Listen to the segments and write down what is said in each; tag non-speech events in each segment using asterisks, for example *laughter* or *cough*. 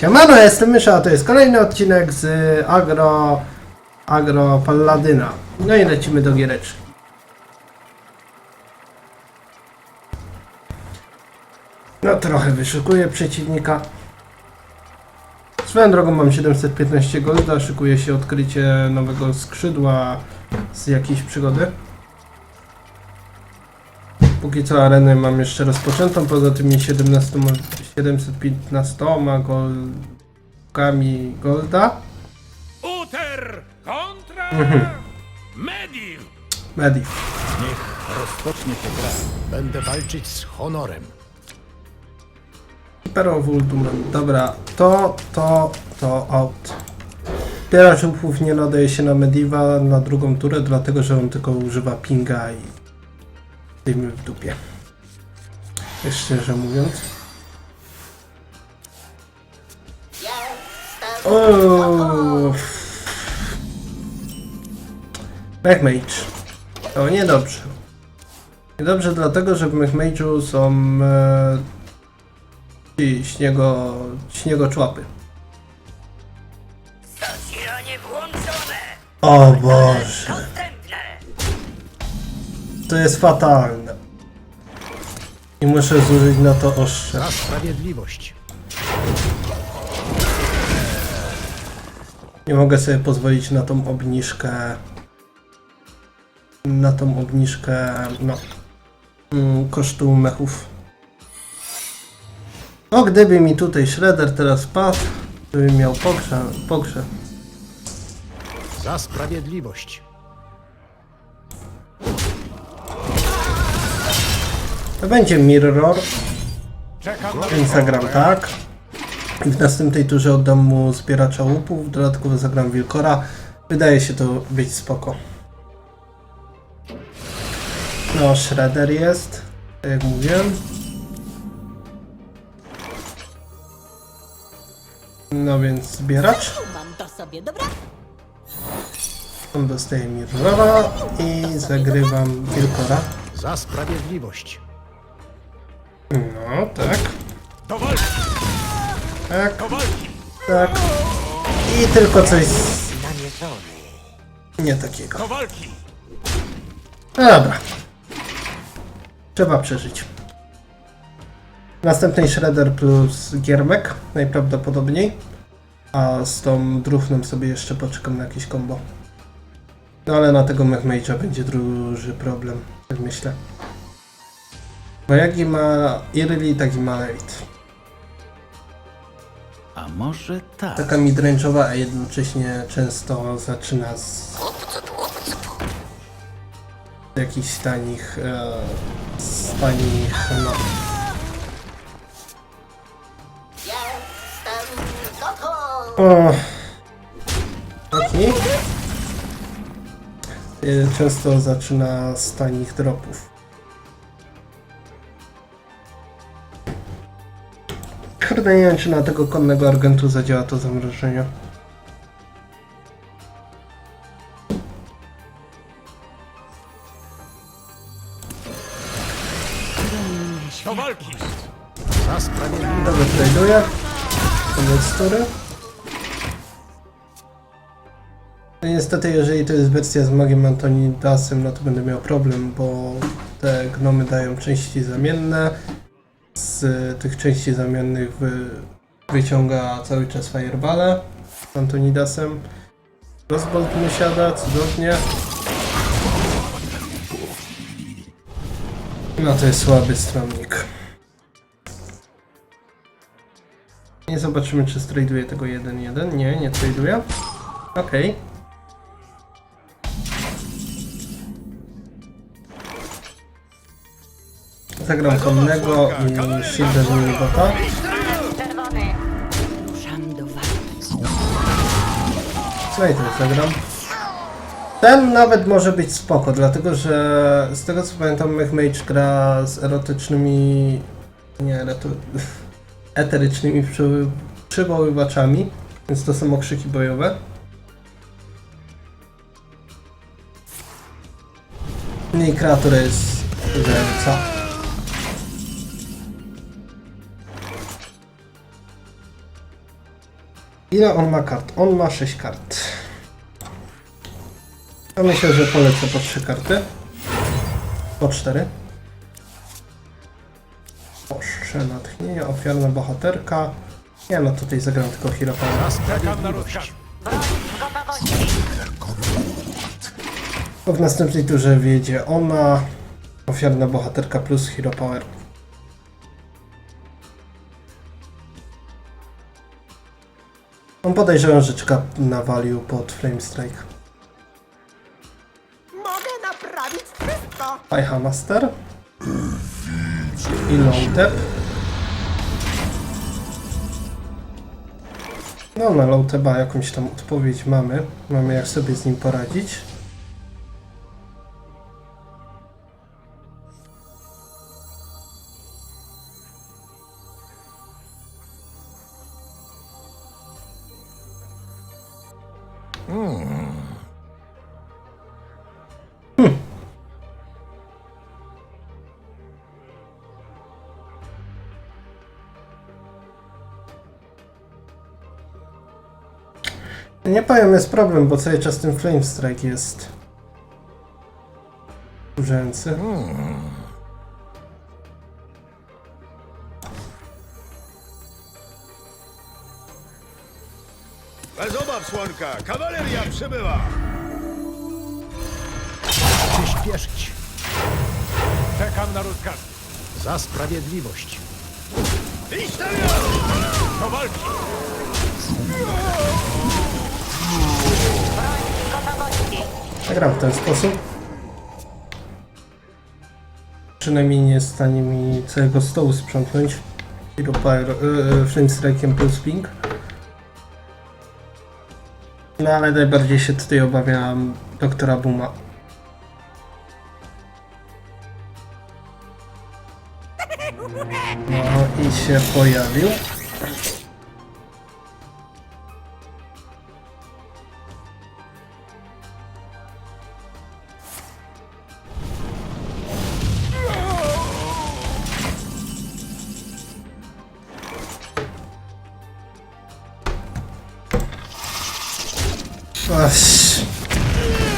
Siemano, jestem Mysza, a to jest kolejny odcinek z Agro... Agro Palladyna. No i lecimy do giereczki. No trochę wyszukuję przeciwnika. Swoją drogą mam 715 golda, szykuje się odkrycie nowego skrzydła z jakiejś przygody. Póki co arenę mam jeszcze rozpoczętą, poza tymi 17, 715 golkami golda. Uter kontra Medir. Medi. Rozpocznie się gra. Będę walczyć z honorem. Pero Ultimate. Dobra, to, to, to out. Zbieracz łupów nie nadaje się na Mediva na drugą turę, dlatego że on tylko używa pinga i dymy w dupie. Szczerze mówiąc. O. Mechmage. To niedobrze. Niedobrze dlatego, że w Mechmage'u są e, śniego, śniegoczłapy. O Boże! To jest fatalne. I muszę zużyć na to ostrze. Za sprawiedliwość. Nie mogę sobie pozwolić na tą obniżkę. Na tą obniżkę, no. mm, Kosztu mechów. O, gdyby mi tutaj Shredder teraz padł, to bym miał pogrze. pogrze. Za sprawiedliwość. To będzie Mirror, więc zagram tak. I w następnej turze oddam mu zbieracza łupów, dodatkowo zagram Wilkora. Wydaje się to być spoko. No, Shredder jest, tak jak mówiłem. No więc zbieracz. On dostaje Mirrora i zagrywam Wilkora. Za sprawiedliwość. No, tak, tak, tak. I tylko coś nie takiego. No dobra. Trzeba przeżyć. Następnej Shredder plus Giermek, najprawdopodobniej. A z tą drufną sobie jeszcze poczekam na jakieś combo. No ale na tego Mechmage'a będzie duży problem, tak myślę. Bo jak i ma Irli, tak i ma Levit. A może tak? Taka midrange'owa, a jednocześnie często zaczyna z jakichś tanich, e, z tanich, no, Jestem o, taki. E, Często zaczyna z tanich dropów. Nie wiem, czy na tego konnego argentu zadziała to zamrożenie. Do walki. Za sprawiedliwość. Dobra, traduję. Koniec tury. No niestety, jeżeli to jest wersja z Magiem Antonidasem, no to będę miał problem, bo te gnomy dają części zamienne. Z tych części zamiennych wy, wyciąga cały czas Fireballa z Antonidasem. Rozbolt mu siada, cudownie. No to jest słaby stronnik. Nie zobaczymy, czy straduje tego 1-1. Nie, nie traduje. Okej. Zagram konnego i walki. Co i też zagram. Ten nawet może być spoko, dlatego że z tego co pamiętam Mage gra z erotycznymi... nie, erotu... *laughs* eterycznymi przy... przywoływaczami, więc to są okrzyki bojowe. I kreator jest... że co? Ile on ma kart? On ma 6 kart. Ja myślę, że polecę po 3 karty. Po 4. Ostrze natchnienia, ofiarna bohaterka. Nie no, tutaj zagram tylko Hero Power. Za Czekam na rozkaz. sprawiedliwość. Bo w następnej turze wyjedzie ona, ofiarna bohaterka plus Hero Power. On podejrzewam, że czeka na value pod Flame Strike. Mogę naprawić wszystko. Master. I Low No na Low jakąś tam odpowiedź mamy. Mamy jak sobie z nim poradzić. Powiem, jest problem, bo cały czas ten Flame Strike jest. Urzęcy. Bez obaw, słonka! Kawaleria przybywa! Przyspieszyć. Czekam na rozkaz. Za sprawiedliwość. Iść na Do walki! Gram w ten sposób. Przynajmniej nie jest w stanie mi całego stołu sprzątnąć. Hero Power, yy, Flame Strike'iem plus ping. No ale najbardziej się tutaj obawiam doktora Buma. No i się pojawił. Aż,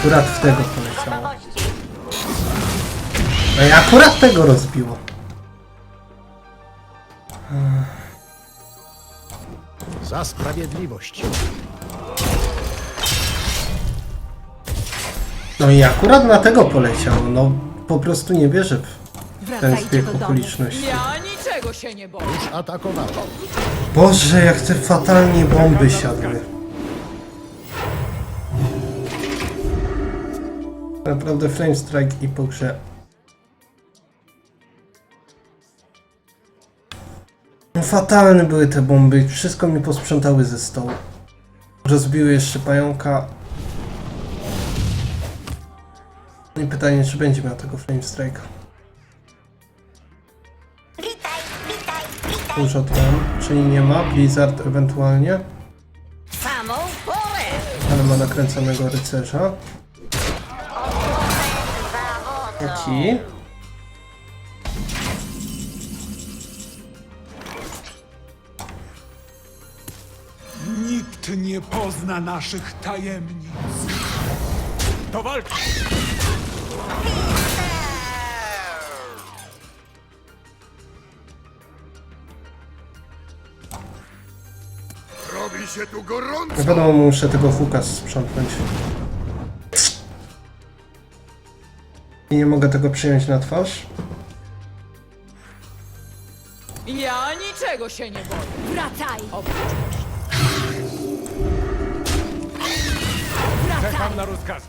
akurat w tego poleciało. No i akurat tego rozbiło. Za sprawiedliwość. No i akurat na tego poleciało. No po prostu nie wierzę w ten Wracajcie zbieg do domu. okoliczności. Ja niczego się nie boję. Już. Boże, jak te fatalnie bomby siadły. Naprawdę Flame Strike i po grze. No fatalne były te bomby, wszystko mi posprzątały ze stołu. Rozbiły jeszcze pająka. No I pytanie, czy będzie miał tego Flame Strike'a. Dużo tam, czyli nie ma. Blizzard ewentualnie. Ale ma nakręconego rycerza. Taki. Nikt nie pozna naszych tajemnic. Do walki! Robi się tu gorąco! Na pewno muszę tego huka sprzątnąć. I nie mogę tego przyjąć na twarz. Ja niczego się nie boję. Wracaj! Czekam na rozkaz.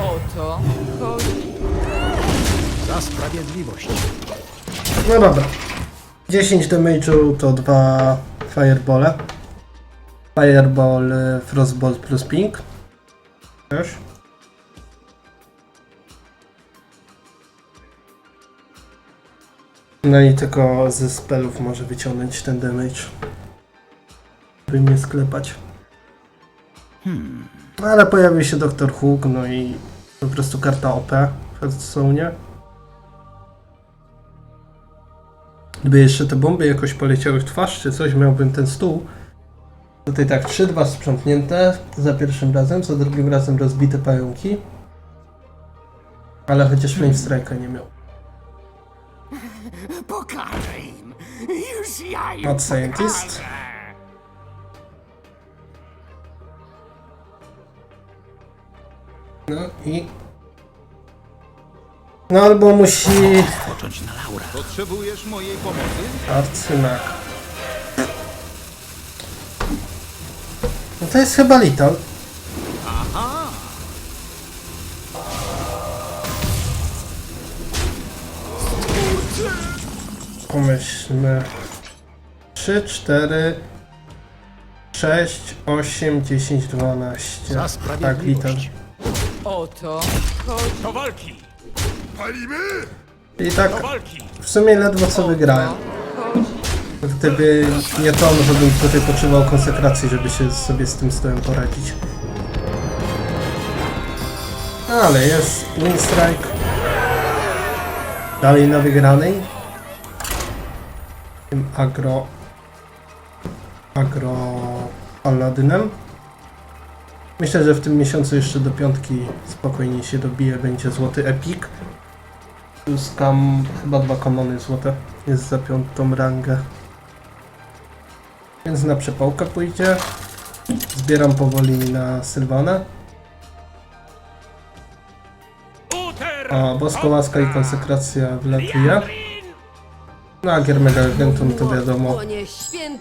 O to chodzi. Za sprawiedliwość. No dobra. 10 damage'u to dwa firebole. Fireball, y, frostbolt plus ping. Też. No i tylko ze spellów może wyciągnąć ten damage. By mnie sklepać. No ale pojawił się Dr. Hook, no i po prostu karta OP w Hearthstone'ie. Gdyby jeszcze te bomby jakoś poleciały w twarz czy coś, miałbym ten stół Tutaj tak, 3-2 sprzątnięte za pierwszym razem, za drugim razem rozbite pająki. Ale chociaż Flame Strike'a nie miał. Pokażę im! Już ja im Mad Scientist. pokażę. No i... No albo musi... Począć na laura. Potrzebujesz mojej pomocy? Arcymak. No to jest chyba Little. Pomyślmy. 3, 4, 6, 8, 10, 12. Za Tak, sprawiedliwość. Little. O to chodzi. Do walki! Palimy! I tak Do walki! w sumie ledwo co wygrałem. Gdyby nie to, no to bym tutaj potrzebował konsekracji, żeby się sobie z tym stołem poradzić. Ale jest Win Strike. Dalej na wygranej. Tym agro... Agro... Paladynem. Myślę, że w tym miesiącu jeszcze do piątki spokojnie się dobije, będzie złoty epic. Plus kam chyba dwa komony złote jest za piątą rangę. Więc na przepałkę pójdzie. Zbieram powoli na Sylwanę. Uter! A boska łaska i konsekracja wlatuje. No a Giermega Agentum to wiadomo.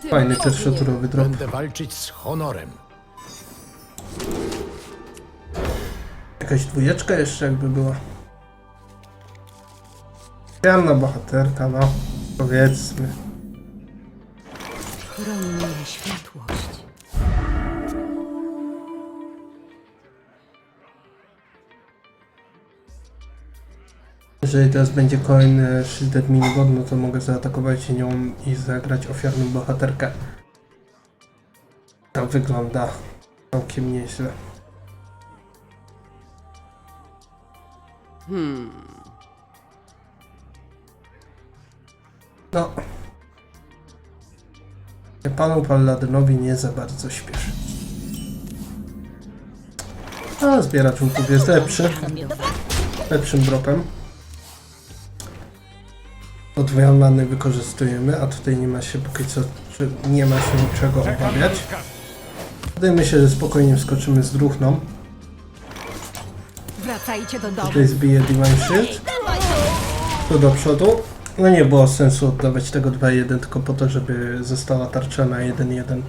Fajny pierwszoturowy drop. Będę walczyć z honorem. Jakaś dwójeczka jeszcze jakby była. Piana bohaterka, no. Powiedzmy. Chroń mnie światłość. Jeżeli teraz będzie kolejny Shielded Minibot, no to mogę zaatakować nią i zagrać ofiarną bohaterkę. To wygląda całkiem nieźle. No. Panu Palladynowi nie za bardzo śpieszy. A zbieracz łupów jest lepszy. Lepszym dropem. Podwójne many wykorzystujemy, a tutaj nie ma się póki co, czy nie ma się niczego obawiać. Tutaj myślę, że spokojnie wskoczymy z druchną. Wracajcie do domu. Tutaj zbije Divine Shield. Tu do przodu. No nie było sensu oddawać tego 2-1 tylko po to, żeby została tarcza na 1-1.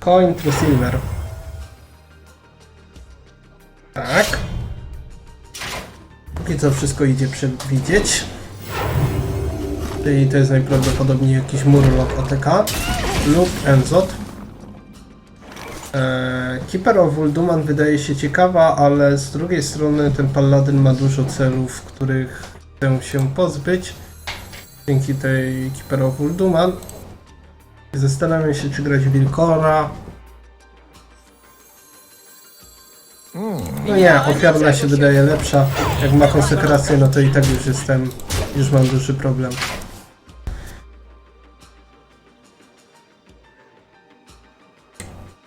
Coin to silver. Tak. Co wszystko idzie przewidzieć. Czyli to jest najprawdopodobniej jakiś Murloc OTK lub Enzot. Eee, Keeper of Ulduman wydaje się ciekawa, ale z drugiej strony ten Paladyn ma dużo celów, których chcę się pozbyć. Dzięki tej Keeper of Ulduman. Zastanawiam się, czy grać Wilkora. No nie, ofiarna się wydaje lepsza. Jak ma konsekrację, no to i tak już jestem, już mam duży problem.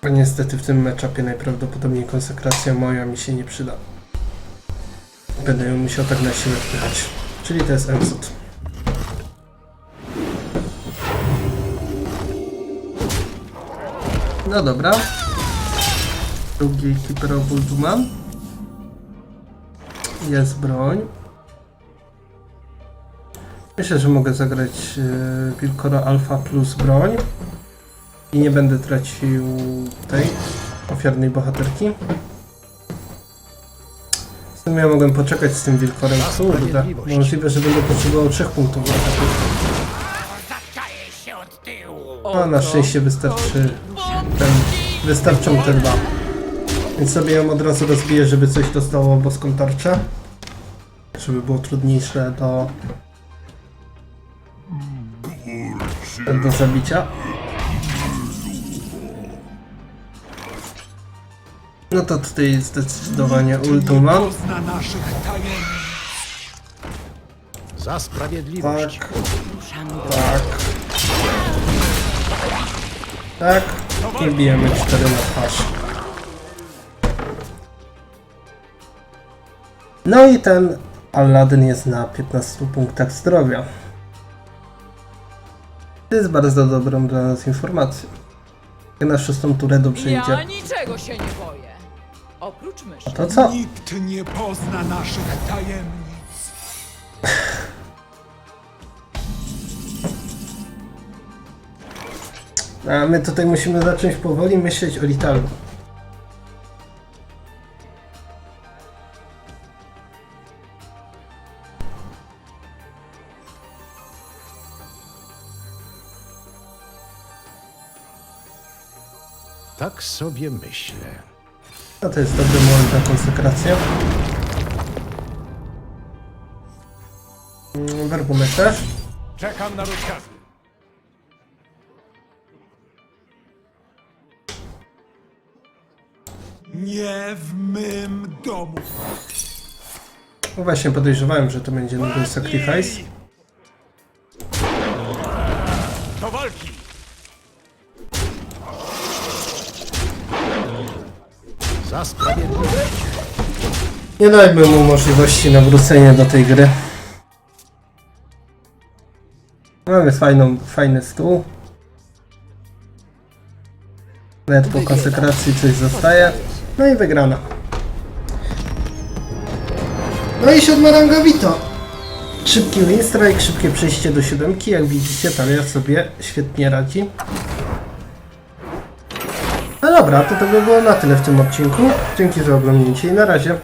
A niestety w tym meczapie najprawdopodobniej konsekracja moja mi się nie przyda. Będę ją musiał tak na siłę wpychać. Czyli to jest Ensot. No dobra. Drugi of Ulduman. Jest broń. Myślę, że mogę zagrać e, Wilkora Alpha plus broń. I nie będę tracił tej ofiarnej bohaterki. W sumie mogłem poczekać z tym wilkorem. Kurde, możliwe, że będę potrzebował trzech punktów! A na szczęście wystarczy ten, wystarczą te dwa. Więc sobie ją od razu rozbiję, żeby coś dostało boską tarczę. Żeby było trudniejsze do... do zabicia. No to tutaj zdecydowanie naszych tajemnic! Za sprawiedliwość. Tak, tak. Tak. I bijemy 4 na twarz. No i ten Aladdin jest na 15 punktach zdrowia. To jest bardzo dobrą dla nas informacją. Jak na szóstą turę dobrze Ja idzie. niczego się nie boję. Oprócz myszy. To co? Nikt nie pozna naszych tajemnic. A my tutaj musimy zacząć powoli myśleć o Litalu. Tak sobie myślę. No to jest dobry moment na konsekrację. Werbunek też. Czekam na rozkazy. Nie w mym domu. No właśnie podejrzewałem, że to będzie nowy sacrifice. Nie dajmy mu możliwości nawrócenia do tej gry. Mamy fajną, fajny stół. Nawet po konsekracji coś zostaje. No i wygrana. No i Vito. Szybki win strike, szybkie przejście do siódemki. Jak widzicie, Talia sobie świetnie radzi. Dobra, to to by było na tyle w tym odcinku. Dzięki za oglądnięcie i na razie.